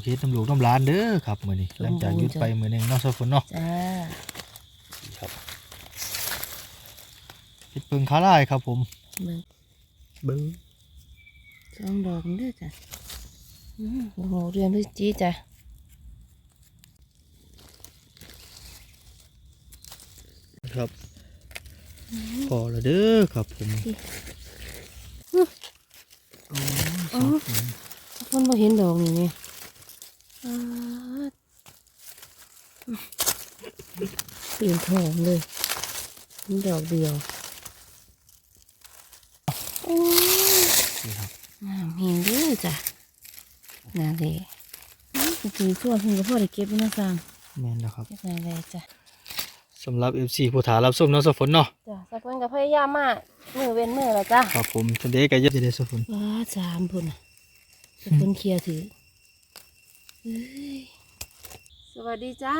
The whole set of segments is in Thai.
อกเฮ็ดน้ำลูกน้ำร้านเด้อครับมื้อนี้หลังจากหยุดไปมื้อหนึงเนาะซะฝนเนาะจ้าครับเฮ็ดเปิงขาลายครับผมเบิ่งเบิ่งสองดอกนี่เด้อจ้ะอืมโอ้โหเรียนด้วยจีจ้ะครับพอแล้วเด้อครับผมโอ้ยครับผมมันบ่เห็นดอกนี่นี่อ่าเปลี่ย นทองเลยมีดอกเดียวโอ้ยนี่ครับน้ำเห็นเด้อจ้ะนั่นเลยจริงๆช่วงเพิ่งก็พอได้เก็บไว้นะฟังแม่นแล้วครับเก็บนั่นเลยจ้ะสำหรับ FC ผู้ถารับส้มเนาะซะฝนเนาะจ้ะสะพนกับพยายามมากมือเว้นมือละจ้ะครับผมทันเดก็เยอะได้ซะฝนว้าสามพุ่นน่ะสะพนเคลียร์ถือเอ้ย สวัสดีจ้า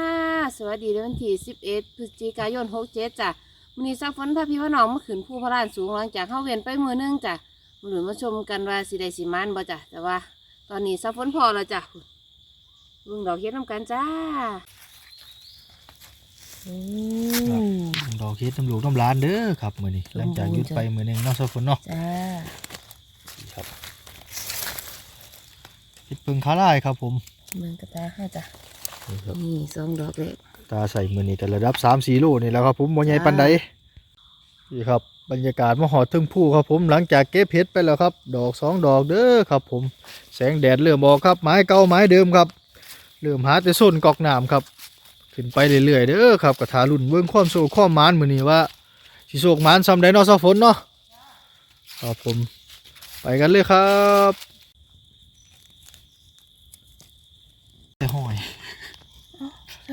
สวัสดีเดือนที่สิบเอ็ดพฤศจิกายนหกเจ็ดจ้ะมื้อนี้สะพนพาพี่ว่าน้องมาขึ้นภูพระลานสูงหลังจากเข้าเวียนไปมือนึงจ้ะมาหลุนมาชมกันว่าสิได้สิมานบ่จ้ะแต่ว่า ตอนนี้สะพนพอแล้วจ้ะลุงดอกเฮ็ดน้ำกันจ้าโอ้ดอกเฮ็ดน้ำลูกน้ำร้านเด้อครับมื้อนี้หลังจากหยุดไปมื้อหนึงเนาะซะฝนเนาะจ้าครับเฮ็ดเปิงขาลายครับผม เมืองกระตาให้จ้ะนี่ครับนี่สองดอกเลยตาใส่มื้อนี้แต่ระดับ3-4โลนี่แหล้วครับผมบ่ใหญ่ปานใดนี่ครับบรรยากาศมหอดทึงผู้ครับผมหลังจากเก็บเห็ดไปแล้วครับ ดอกสองดอกเด้อครับผมแสงแดดเริ่มออกครับไม้เก่าไม้เดิมครับเริ่มหาแต่ส้นกอกน้ำครับ ขึ้นไปเรื่อยๆเด้อครับกระถารุ่นเบิ่งความโศกความหมานมื้อนี้ว่าสิโศกหมานซำใดเนาะซะฝนเนาะครับผมไปกันเลยครับแต่ห้อย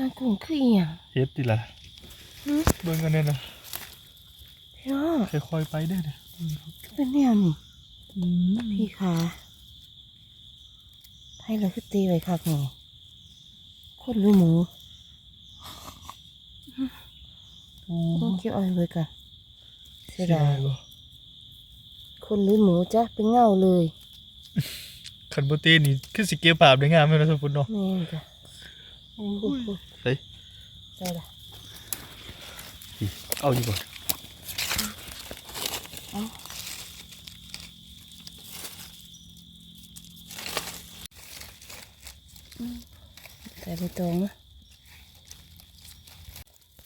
ทางกุ้งคืออหย่างเฮ็ดดิล่ะหือเบิ่งกันเนี่ยนะพี่น้องค่อยๆไปเด้อเนี่ยเป็นแนวนี่พี่ขาให้เราคือตีไว้คักนี่คนหรือหมูโอ้ต้องเก็บเอาไว้ก่อนเสีเสียยดาดายยบ่คนหรือหมูจ้ะเป็นเงาเลยคันบ่เต้นี่คือสิเก็บภาพได้งามแม่นนะสมพุ่นเนาะแม่นจ้ะ โอ้ปุ๊บยปุ๊บเฮ้ยใช่ละเอาอยู่บ่ใส่ใบตองนะ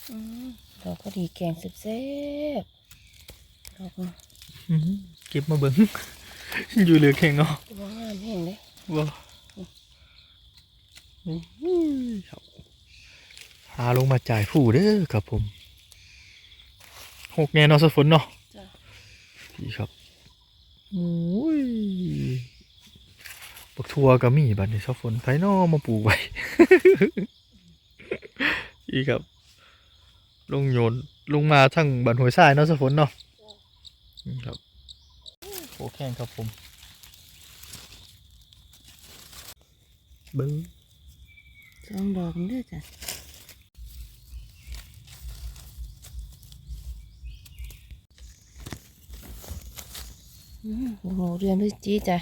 อืมดอกก็ดีแกงแซ่บๆดอกมันอื้อหือเก็บมาเบิ่งอยู่เหลือแข็งเนาะตัวงามแห้งเลยบ่ค รับหาลงมาจ่ายผู้เด้อครับผมหกแน่เนาะสฝนเนาะจ้ะพี่ครับโอ้ยปักทัวก็มีบัดนี้สฝนไผนอมาปลูกไว้พี่ครับ ลงโยนลงมาทั้งบันหัวยทรายเนาะสฝนเนาะนี่ครับโอแข้งครับผมเบิ้งสองดอกนี่เด้อจ้ะ อืมโอ้โหเรียนด้วยจีจ้ะ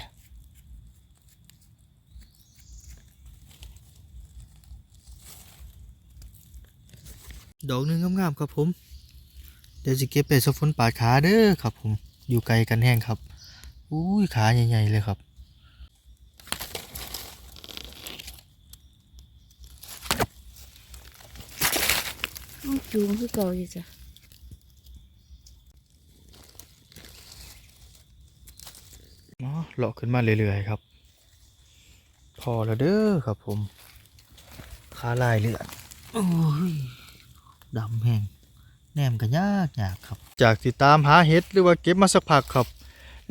ดอกหนึงงามๆครับผม เดี๋ยวจะเก็บไปสฝนปาดขาเด้อครับผม อยู่ไกลกันแห้งครับ อุ้ยขาใหญ่ๆเลยครับต้องจูงคือเก่าอยู่จ้ะ เนาะเลาะขึ้นมาเรื่อยๆครับ พอแล้วเด้อครับผมขาลายเลือดโอ้ยดำแห้งแนมกันยากยากครับ จากติดตามหาเห็ดหรือว่าเก็บมาสักพักครับ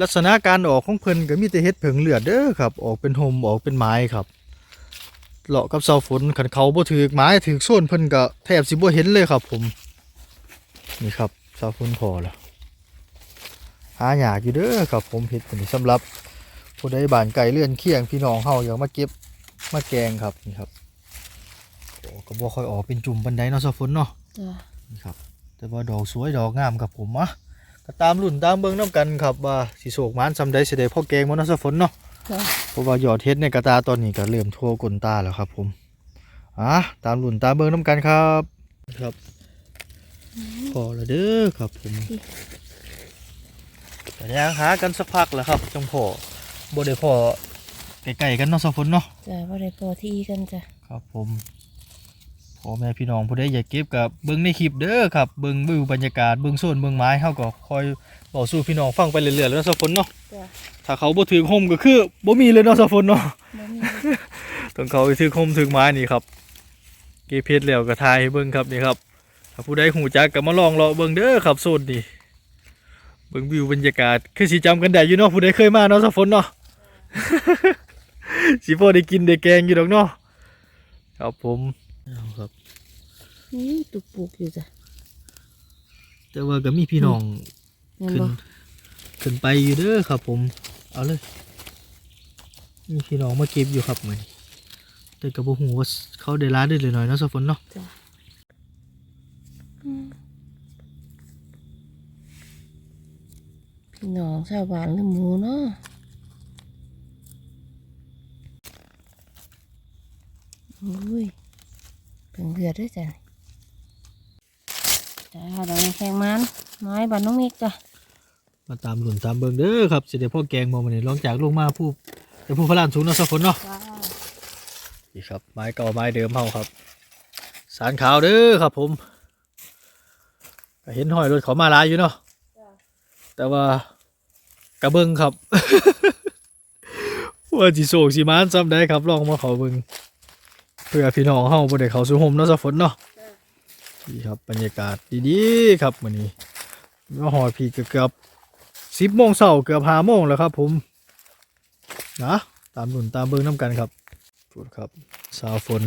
ลักษณะการออกของเพิ่นก็มีแต่เห็ดเผิงเลือดเด้อครับ ออกเป็นหมออกเป็นไม้ครับเลาะกับเสาฝนขันเขาบ่ถือไม้ถือโซนเพิ่นก็แทบสิบ่เห็นเลยครับผม นี่ครับเสาฝนพอแล้วหาอยากอยู่เด้อครับผมเห็ดตัวนี้สำหรับ ผู้ใดบ้านไก่เลื่อนเคียงพี่น้องเฮาอยากมาเก็บมาแกงครับนี่ครับโอ้ก็บ่ค่อยออกเป็นจุ่มบันไดเนาะซะฝนเนาะจ้ะนี่ครับ แต่ว่าดอกสวยดอกงามครับผมอะก็ตามรุ่นตามเบิ่งนํกันครับว่าสิโศกหมานซำใดสิได้พ่อแกงบ่เนาะซะฝนเนาะจจ้ะเพราะว่ายอดเฮ็ดในกระตาตอนนี้ก็เริ่มทั่วกลนตาแล้วครับผมอะตามหลุนตามเบิ่งน้ำกันครับครับ พอแล้วเด้อครับผมแต่ยังหากันสักพักแล้วครับจังพอ บ่ได้พอไกลๆกันเนาะสองคนเนาะจ้ะว่าได้พอที่กันจ้ะครับผมพ่อแม่พี่น้องผู้ใดอยากเก็บกับเบิ่งในคลิปเด้อครับเบิ่งวิวบรรยากาศเบิ่งโซนเบิ่งไม้เฮาก็คอยบอกสู่พี่น้องฟังไปเรื่อยๆแล้วเนาะสองคนเนาะจ้ะถ้าเขาบ่ถือคมก็คือบ่มีเลยเนาะสองคนเนาะบ่มีต้องเขาไปถือคมถือไม้นี่ครับเก็บเพชรแล้วก็ทายให้เบิ่งครับนี่ครับถ้าผู้ใดหูจักก็มาลองเลาะเบิ่งเด้อครับโซนนี่เบิ่งวิวบรรยากาศคือสิจำกันได้อยู่เนาะผู้ใดเคยมาเนาะสักฝนเนาะ สิพอได้กินได้แกงอยู่ดอกเนาะครับผมเอาครับนี่ตุกปุกอยู่จ้ะแต่ว่าก็มีพี่น้องแม่นขึ้นบ่ขึ้นไปอยู่เด้อครับ ผม เอาเลย มีพี่น้องมาเก็บอยู่ครับเหมือนแต่กับบ่ฮู้ว่าเขาได้ร้านได้เลยหน่อยเนาะสักฝนเนาะจ้ะอืมพี่น้องชาวบ้านหรือหมูเนาะ อุ้ยเพิ่งเดือดด้วยจ้ะจ้าเราแข่งมันไม้บ้านน้องมิกจ้ะมาตามหลุนตามเบิงเด้อครับสิได้พ่อแกงมาวันนี้ลองจากลงมาผู้แต่ผู้พลานสูงเนาะสักคนเนาะจ้านี่ครับไม้เก่าไม้เดิมเฮาครับ สารขาวเด้อครับ ผมก็เห็นห้อยรถเขามาหลายอยู่เนาะแต่ว่ากระเบิงครับว่าจิโศกสิมานซ้ำได้ครับลองมาเขาเบิง เพื่อพี่น้องเฮาบ่ได้เขาสู่ห่มเนาะสักฝนเนาะนี่ครับบรรยากาศดีๆครับมื้อนี้มาหอยพี่ก็เกือบสิบโมงเช้าเกือบห้าโมงแล้วครับผมนะตามหนุนตามเบิงน้ำกันครับพูดครับสาวฝน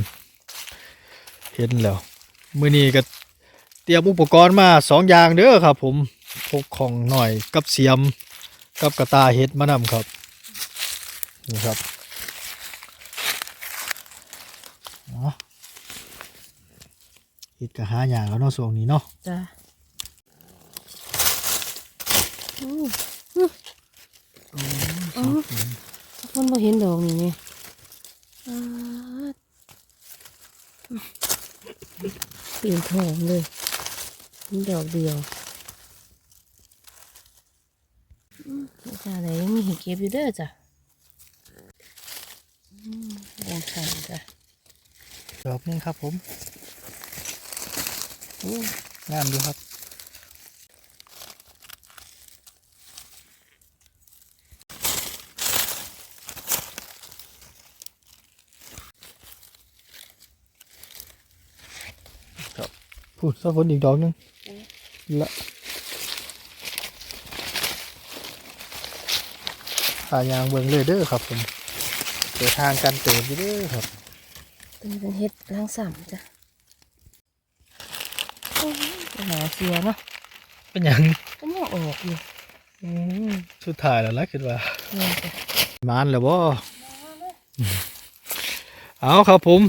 เห็นแล้วมือนี้ก็เตรียมอุปกรณ์มาสองอย่างเด้อครับ ผมพกของหน่อยกับเสียมกับกระตาเห็ดมานำครับนี่ครับเนาะ เห็ดกะหาอย่างแล้วเนาะส่วงนี้เนาะจ้าอู้โอ้ครับผมคนบ่เห็นดอกนี่เนี่ยอ่าเปลี่ยนทองเลยมีดอกเดียวอืมจ้าไหนมีเห็ดเก็บอยู่เด้อจ้ะอืมแดงขันจ้ะดอกหนึงครับผมโอ้ งามดูครับครับพูดสักคนอีกดอกหนึงละหายางเบิงเลยเด้อครับผมเดินทางกันเติมอยู่เด้อครับตัวนี้เป็นเห็ดล้างสามจ้ะโอ้ยไป หาเสียเนาะเป็นหยังก็ยังออกอยู่อืมสุดท้ายแล้วละคิดว่าเนี่ยจ้ะมานแล้วบ่เอาครับผม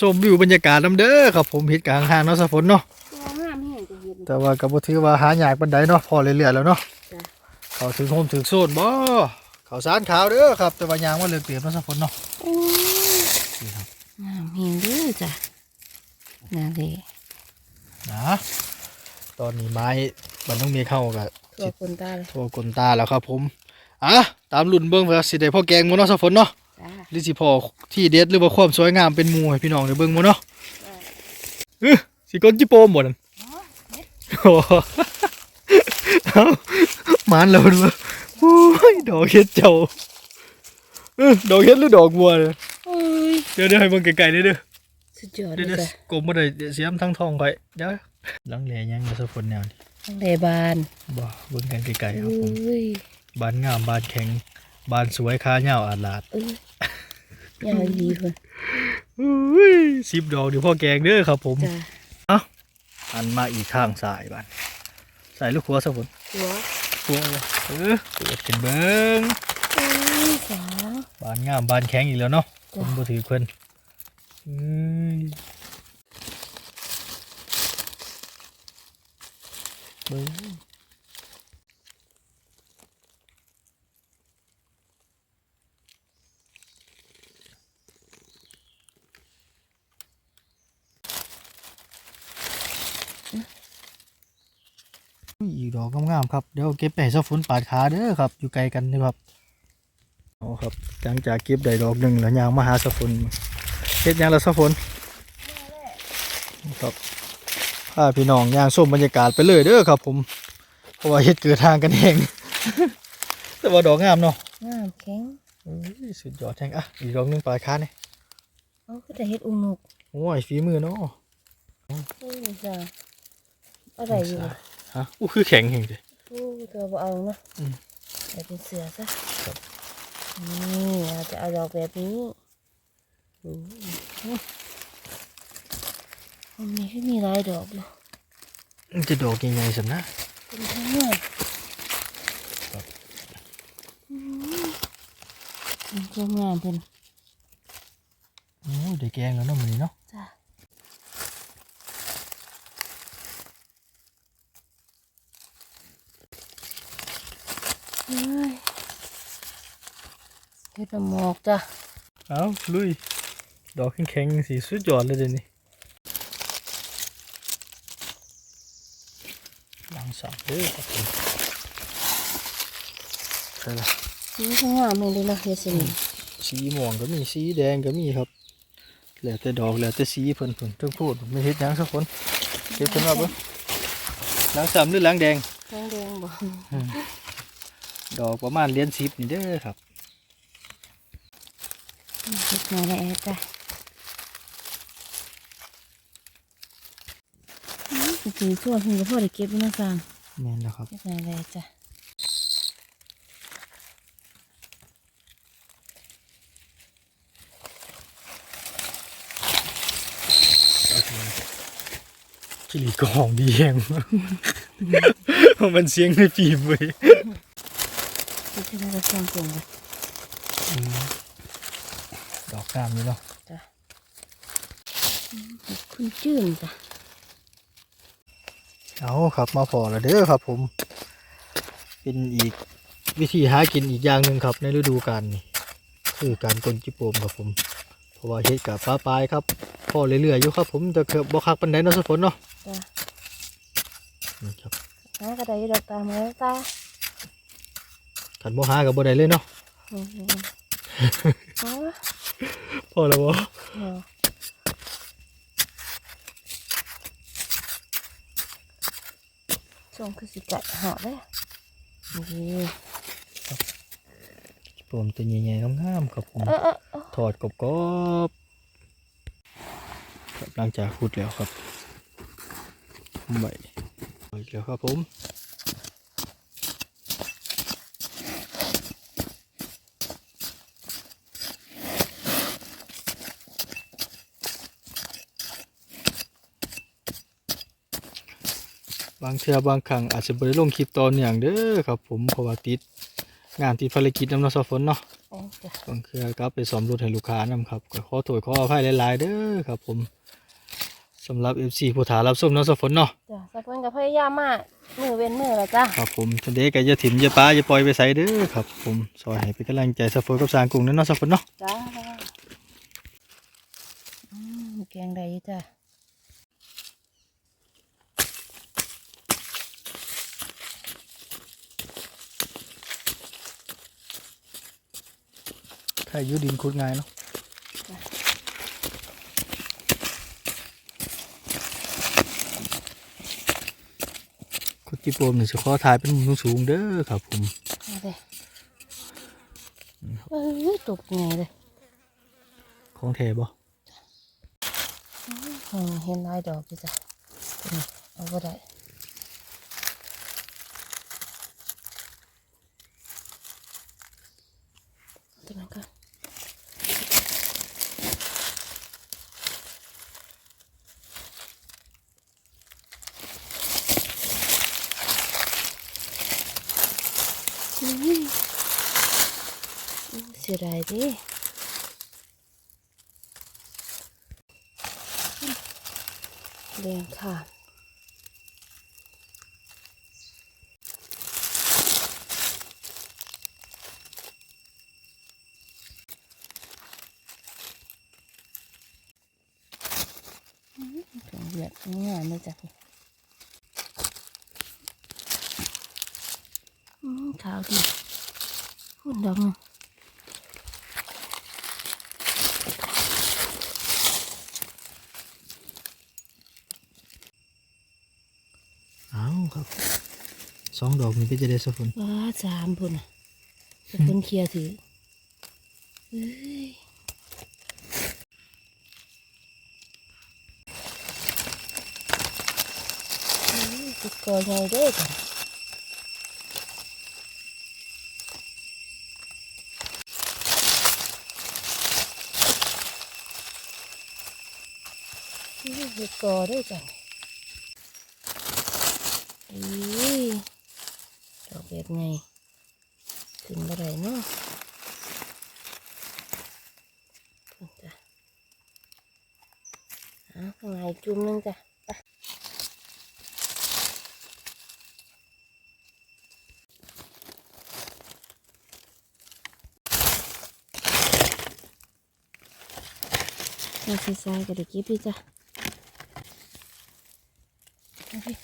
ชมวิวบรรยากาศน้ำเด้อครับผมเฮ็ดกลางห้างเนาะสะฝนเนาะตัวงามแห้งจะเห็น แต่ว่าก็บ่ถือว่าหายากปานใดเนาะพอเรื่อยๆแล้วเนาะจ้ะ เขาถึงโฮมถึงโซนบ่เขาวสารขาวเด้อครับ แต่ว่ายางว่าเลือกเปรียบเนาะสะฝนเนาะ โอ้ยงามเห็นเด้อจ้ะนั่นเลย นะตอนนี้ไม้บันต้องมีเข้ากับตัวคนตาเลยทั่วกลตาแล้วครับผมอะตามรุ่นเบิ่งว่าสิได้พ่อแกงหมื้เนาะสะฝนเนาะจ้าหรือสิพอที่เด็ดหรือว่าความสวยงามเป็นหมู่ให้พี่น้องได้เบิ่งหมื้เนาะเอ้อสิก้นจิโปมหมดนั่นโอ้โหเอาหมานเราดูโอ้ยดอกเห็ดเจ้าเออดอกเห็ดหรือดอกบัวเนี่ยโอ้ยเดี๋ยวเดี๋ยวให้เบิ่งไกลๆเด้อเด้อ สุดยอดเลเดี๋ยวยเดี๋ยวจ้ะกลมบ่ได้เดี๋ยวเสียมทั้งทองไปเดี๋ยวหลังแหลยังจะสะพนแนวนี่ทั้งเลบานบ่เบิ่งกันไกลๆครับโอ้ผมยบานงามบานแข็งบานสวยค้าเหย้าอาดลาดเอ้ยยาวดีคนอุ้ยสิบดอกเดี๋ยวพ่อแกงเด้อครับผม จ้าอันมาอีกข้างซ้ายบานใส่ลูกครัวสะพนหัวครัวเลยเออเปิดกันเบิ่งโอ้ยสาวบานงามบานแข็งอีกแล้วเนาะคจ้ะนบ่ถือเพิ่นอืม เบิ้งอีกดอกงามๆครับ เดี๋ยวเก็บไปให้เาฝนปาดขาเด้อครับ อยู่ไกลกันนะครับอ๋อครับ หลังจากเก็บได้ดอกหนึ่งแล้วยางมาหาเาฝน เฮ็ดหยังแล้วเจ้าฝนครับพาพี่น้องย่างส้มบรรยากาศไปเลยเด้อครับ ผม เพราะว่าเฮ็ดเกิดทางกันเอง แต่ว่าดอกงามเนาะงามแข็งโอ้ยสุดยอดแทงอะอีกดอกหนึงปาดขาเนี่ยเอาก็จะเฮ็ดอุ้งนกโอ้ยฝีมือเนาะเฮ้ยจ้าอะไรอยู่ฮะอู้คือแข็งเห็นดิโอ้ตัวบ่เอาเนาะอืมเดี๋ยวเป็นเสือซะนี่เราจะเอาดอกแบบนี้ มันมีแค่มีหลายดอกอยู่มันจะดอกยังไงสำนะเป็นทั้งเมื่ออืมมันจะงามเพิ่นโอ้ยได้แกงแล้วเนาะมันนี้เนาะจ้าเฮ้ยเฮ็ดน้ำหมอกจ้ะ เอาลุย ดอกแข็งๆสีสุดยอดเลยเดี๋ยวนี้ลังสับเด้อครับผมใช่ละนี่ก็งามเลยเด้อเนาะเฮ็ดสินี่สีม่วงก็มีสีแดงก็มีครับแล้วแต่ดอกแล้วแต่สีเพิ่นเพิ่นต้องพูดไม่เฮ็ดหยังสักคนเก็บเพิ่นว่าเบิ่งล้างซ้ำหรือล้างแดงแดงแดงบ่ดอกประมาณเหรียญ10นี่เด้อครับเฮ็ดมาแล้ว จ้ะอืมจริงๆทั่วถึงก็พอได้เก็บอยู่นะฟังแม่นแล้วครับเฮ็ดมาแล้วจ้ะจิลีก็หอมดีแฮงมันเสียงในปีบเว้ยเฮ็ดให้เราฟังตรงเลยดอกงามนี่เนาะจ้ะอืมเฮ็ดคุณจื้นจ้ะ เอาครับมาพอแล้วเด้อครับ ผม เป็นอีกวิธีหากินอีกอย่างหนึ่งครับ ในฤดูกาลนี่คือการกลนจิโปมครับผมเพราะว่าเฮ็ดกับปลาปลายครับพอเรื่อยๆอยู่ครับ ผมแต่เกือบบ่คักปานใดเนาะสกฝนเนาะจ้ะนี่ครับหากระไดดอกตามาแล้วตาคันบ่หากับบ่ได้เลยเนาะอืมอ๋อพอแล้วบ่เดี๋ ยวส่งคือสิกัดหอเลยนี่จิโปมตัวใหญ่ๆงามๆครับผมเออเออเออทอดกรอบๆครับหลังจากขุดแล้วครับใบอีกแล้วครับผม บางเทื่อบางครั้งอาจจะบ่ได้ลงคลิปตอนอย่างเด้อครับ ผมเพราะว่าติดงานติดภารกิจนำเนาะสะฝนเนาะเอาจ้ะบางเทื่อกลับไปสอมรถให้ลูกค้านำครับก็ขอโทษขออภัยหลายๆเด้อครับ ผมสำหรับ FC ผู้ถารับส้มเนาะสะฝนเนาะจ้ะสักคนก็พยายามมากมือเว้นมือละจ้ะครับผมทันเดก็อย่าถิ่มอย่าป้าอย่าปล่อยไปใส่เด้อครับ ผมซอยให้เป็นกำลังใจสะฝนกับสร้างกรุงนั่นเนาะสะฝนเนาะจ้าอืมแกงได้อยู่จ้ะ ถ้าอยู่ดินขุดง่ายเนาะขุดจิโปมนี่สิขอถ่ายเป็นมุมสูงๆเด้อครับผมเอาเลยเอ้ยตกไงเลยของแท้บ่อืมเห็นลายดอกอยู่จ้ะนี่เอาก็ได้ตัวนั้นก็อุ้ย เสียดายดิเรียงค่ะอืมถึงเหยียดง่ายเลยจ้ะพี่ขาวดีพุ่นดอกนึง เอาครับ สองดอกนี้ก็จะได้สักคนว้าสามพนอะจะพุ่นเคลียร์ถือติดกอใหญ่ด้อจ้ะเอ้ยติดกอด้อจ้ะอุ้ยดอ กแบไงขึ้นบ่ได้เนาะจ้ะเอาข้างในจุ่มนึงจ้ะไปมาใส่ใส่กระดิกพี่จ้ะเอาพี่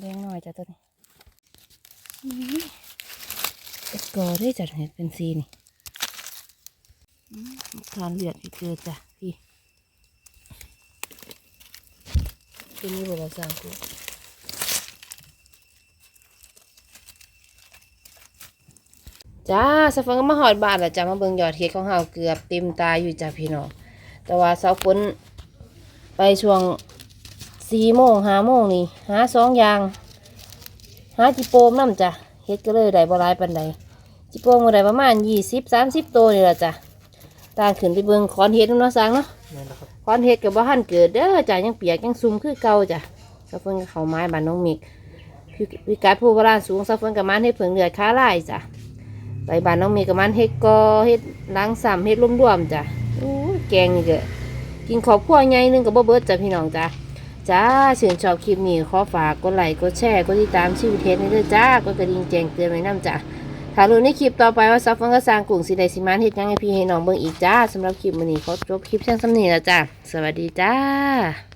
แดงหน่อยจ้ะตัวนี้อุ้ยเอ็ ดกอได้จ้ะเห็ดเป็นสีนี่ทานเลือดอีกเกิดจ้ะพี่ตัวนี้บริษัทกูจ้าสฟังก็มาหอดบาทแล้วจ้ะมาเบิ่งยอดเห็ดของเฮาเกือบเต็มตาอยู่จ้ะพี่น้องแต่ว่าเสาฝนไปช่วงสี่โมงห้าโมงนี่หาสองอย่างหาจิโปมน้ำจ้ะเฮ็ดก็เลยได้บ่หลายปานใด จิโปมก็ได้ประมาณยี่สิบสามสิบตัวนี่ล่ะจ้ะต่างขึ้นไปเบิ่งคอนเฮ็ดนำเนาะสร้างเนาะนี่นแหละครับคอนเฮ็ดกับบ่ทันเกิดเด้อจ้ะยังเปียกยังซุ่มคือเก่าจ้ะสะเพิ่นก็เข้าไม้บ้านน้องมิกคือวิกัดผู้โบราณสูงสะเพิ่นกับมันเฮ็ดเผิงเลือดค้าลายจ้ะไปบ้านน้องมิกกับมันเฮ็ดกอเฮ็ดล้างซ้ำเฮ็ดรวมๆจ้ะอู้ยแกงนี่ก็กินครอบครัวใหญ่หนึงก็บ่เบิดจ้ะพี่น้องจ้ะจ้าชื่นชอบคลิปนี้ขอฝากกดไลค์กดแชร์กดติดตามชีวิตเทสนี่ด้วยจ้ากดกระดิ่งแจ้งเตือนไว้นำจ้า ถ้ารู้ในคลิปต่อไปว่าซับฟังกระสร้างกลุ่มสีใดสิมานเฮ็ดยังไงพี่ให้น้องเบิ่งอีกจ้าสำหรับคลิปมื้อนี้ขอจบคลิปเพียงสำนี้แล้วจ้าสวัสดีจ้า